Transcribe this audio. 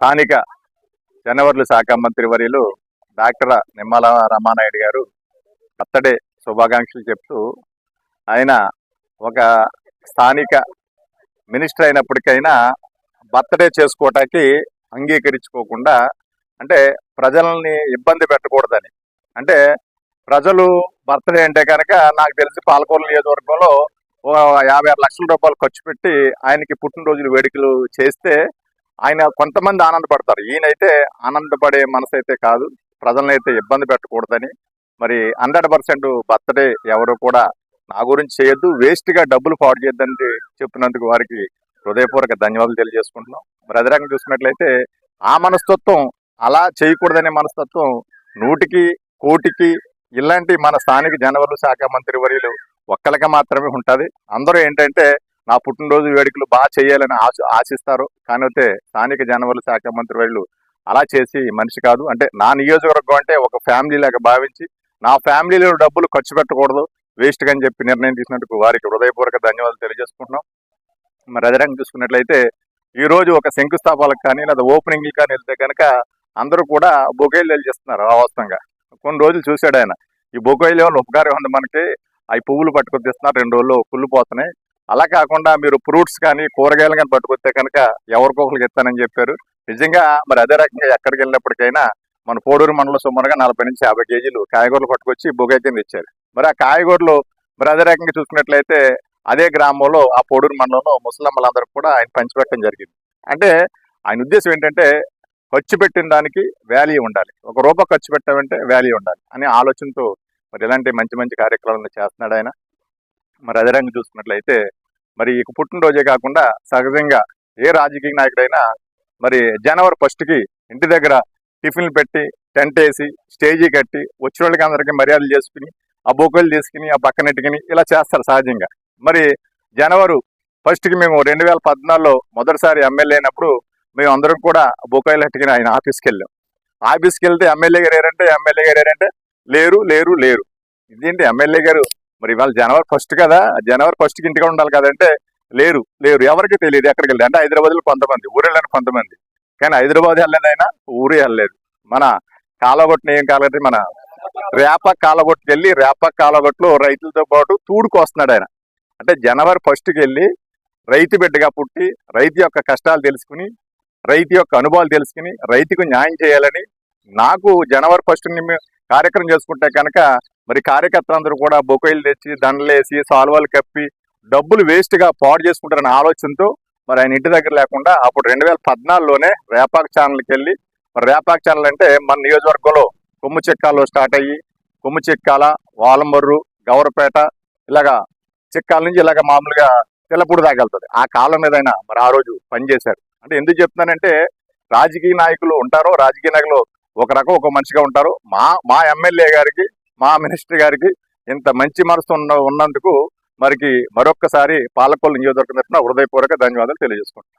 స్థానిక జనవరుల శాఖ మంత్రి వర్యులు డాక్టర్ నిమ్మల రామానాయుడు గారు బర్త్డే శుభాకాంక్షలు చెప్తూ ఆయన ఒక స్థానిక మినిస్టర్ అయినప్పటికైనా బర్త్డే చేసుకోవటానికి అంగీకరించుకోకుండా అంటే ప్రజల్ని ఇబ్బంది పెట్టకూడదని. అంటే ప్రజలు బర్త్డే అంటే కనుక నాకు తెలిసి పాలకొల్లు నియోజకవర్గంలో ఓ యాభై ఆరు లక్షల రూపాయలు ఖర్చు పెట్టి ఆయనకి పుట్టినరోజులు వేడుకలు చేస్తే ఆయన కొంతమంది ఆనందపడతారు. ఈయనైతే ఆనందపడే మనసు అయితే కాదు. ప్రజలను అయితే ఇబ్బంది పెట్టకూడదని. మరి హండ్రెడ్ పర్సెంట్ బర్త్డే ఎవరు కూడా నా గురించి చేయొద్దు. వేస్ట్గా డబ్బులు పాడు చేయొద్దని చెప్పినందుకు వారికి హృదయపూర్వక ధన్యవాదాలు తెలియజేసుకుంటున్నాం. మరి అదే రకంగా చూసుకున్నట్లయితే ఆ మనస్తత్వం అలా చేయకూడదనే మనస్తత్వం నూటికి కోటికి ఇలాంటి మన స్థానిక జనవరులు శాఖ మంత్రి వర్యులు ఒక్కరికి మాత్రమే ఉంటుంది. అందరూ ఏంటంటే నా పుట్టినరోజు వేడుకలు బాగా చేయాలని ఆశ ఆశిస్తారు. కానీ అయితే స్థానిక జనవరుల శాఖ మంత్రి వాళ్ళు అలా చేసి మనిషి కాదు. అంటే నా నియోజకవర్గం అంటే ఒక ఫ్యామిలీ లాగా భావించి నా ఫ్యామిలీలో డబ్బులు ఖర్చు పెట్టకూడదు వేస్ట్గా అని చెప్పి నిర్ణయం తీసుకున్నందుకు వారికి హృదయపూర్వక ధన్యవాదాలు తెలియజేసుకుంటున్నాం. మరి అదే చూసుకున్నట్లయితే ఈరోజు ఒక శంకుస్థాపాలకు కానీ లేదా ఓపెనింగ్ కానీ వెళ్తే కనుక అందరూ కూడా బొకేలు చేస్తున్నారు అవాస్తవంగా. కొన్ని రోజులు చూశాడు ఆయన. ఈ బొగైలు ఏమైనా ఉపకారం ఉంది మనకి. అవి పువ్వులు పట్టుకొని తెస్తున్నారు. రెండు రోజులు కుళ్ళు పోతున్నాయి. అలా కాకుండా మీరు ఫ్రూట్స్ కానీ కూరగాయలు కానీ పట్టుకొస్తే కనుక ఎవరికొకరికి ఇస్తానని చెప్పారు. నిజంగా మరి అదే రకంగా ఎక్కడికి వెళ్ళినప్పటికైనా మన పోడూరు మండలం సుమారుగా నలభై నుంచి యాభై కేజీలు కాయగూరలు పట్టుకొచ్చి బొగే కింద ఇచ్చారు. మరి ఆ కాయగూరలు మరి అదే రకంగా చూసుకున్నట్లయితే అదే గ్రామంలో ఆ పోడూరు మండలంలో ముసలమ్మలందరూ కూడా ఆయన పంచిపెట్టడం జరిగింది. అంటే ఆయన ఉద్దేశం ఏంటంటే ఖర్చు పెట్టిన దానికి వాల్యూ ఉండాలి. ఒక రూపాయి ఖర్చు పెట్టామంటే వాల్యూ ఉండాలి అనే ఆలోచనతో మరి ఇలాంటి మంచి మంచి కార్యక్రమాలను చేస్తున్నాడు ఆయన. మరి అదే రంగు చూసుకున్నట్లయితే మరి ఇక పుట్టినరోజే కాకుండా సహజంగా ఏ రాజకీయ నాయకుడైనా మరి జనవరి ఫస్ట్కి ఇంటి దగ్గర టిఫిన్లు పెట్టి టెంట్ వేసి స్టేజీ కట్టి వచ్చిన వాళ్ళకి అందరికీ మర్యాదలు చేసుకుని ఆ బొక్కలు తీసుకుని ఆ పక్కనెట్టుకుని ఇలా చేస్తారు సహజంగా. మరి జనవరి ఫస్ట్కి మేము రెండు వేల పద్నాలుగులో మొదటిసారి ఎమ్మెల్యే అయినప్పుడు మేము అందరం కూడా బొకాయిలు ఎట్టుకుని ఆయన ఆఫీస్కి వెళ్ళాం. ఆఫీస్కి వెళ్తే ఎమ్మెల్యే గారు ఏరంటే ఎమ్మెల్యే గారు ఏరంటే లేరు లేరు లేరు. ఇదేంటి ఎమ్మెల్యే గారు మరి ఇవాళ జనవరి ఫస్ట్ కదా? జనవరి ఫస్ట్కి ఇంటిగా ఉండాలి కదంటే లేరు లేరు. ఎవరికి తెలియదు ఎక్కడికి వెళ్ళి. అంటే హైదరాబాద్లో కొంతమంది ఊరు వెళ్ళని కొంతమంది. కానీ హైదరాబాద్ వెళ్ళలేదైనా ఊరు వెళ్ళలేదు. మన కాలగొట్టుని ఏం కాలగొట్టి? మన రేప కాలగొట్టుకు వెళ్ళి రేప కాలగొట్టులో రైతులతో పాటు తూడుకు వస్తున్నాడు ఆయన. అంటే జనవరి ఫస్ట్కి వెళ్ళి రైతు బిడ్డగా పుట్టి రైతు యొక్క కష్టాలు తెలుసుకుని రైతు యొక్క అనుభవాలు తెలుసుకుని రైతుకు న్యాయం చేయాలని నాకు జనవరి ఫస్ట్ కార్యక్రమం చేసుకుంటే కనుక మరి కార్యకర్తలందరూ కూడా బొకైలు తెచ్చి దండలేసి సాల్వాలు కప్పి డబ్బులు వేస్ట్గా పాడు చేసుకుంటారనే ఆలోచనతో మరి ఆయన ఇంటి దగ్గర లేకుండా అప్పుడు రెండు వేల పద్నాలుగులోనే రేపాక్ ఛానల్కి వెళ్ళి మరి రేపాక్ ఛానల్ అంటే మన నియోజకవర్గంలో కొమ్ము చిక్కాలో స్టార్ట్ అయ్యి కొమ్ము చిక్కాల వాలమర్రు గౌరపేట ఇలాగా చిక్కాల నుంచి ఇలాగ మామూలుగా తెల్లపూడి దాకా వెళ్తుంది. ఆ కాలం మీద ఆయన మరి ఆ రోజు పనిచేశారు అంటే ఎందుకు చెప్తున్నానంటే రాజకీయ నాయకులు ఉంటారో రాజకీయ నాయకులు ఒక రకం ఒక మనిషిగా ఉంటారు. మా మా ఎమ్మెల్యే గారికి మా మినిస్టర్ గారికి ఇంత మంచి మనసు ఉన్న ఉన్నందుకు మరికి మరొక్కసారి పాలకొల్లు నియోజకవర్గం తరఫున హృదయపూర్వక ధన్యవాదాలు తెలియజేసుకుంటాం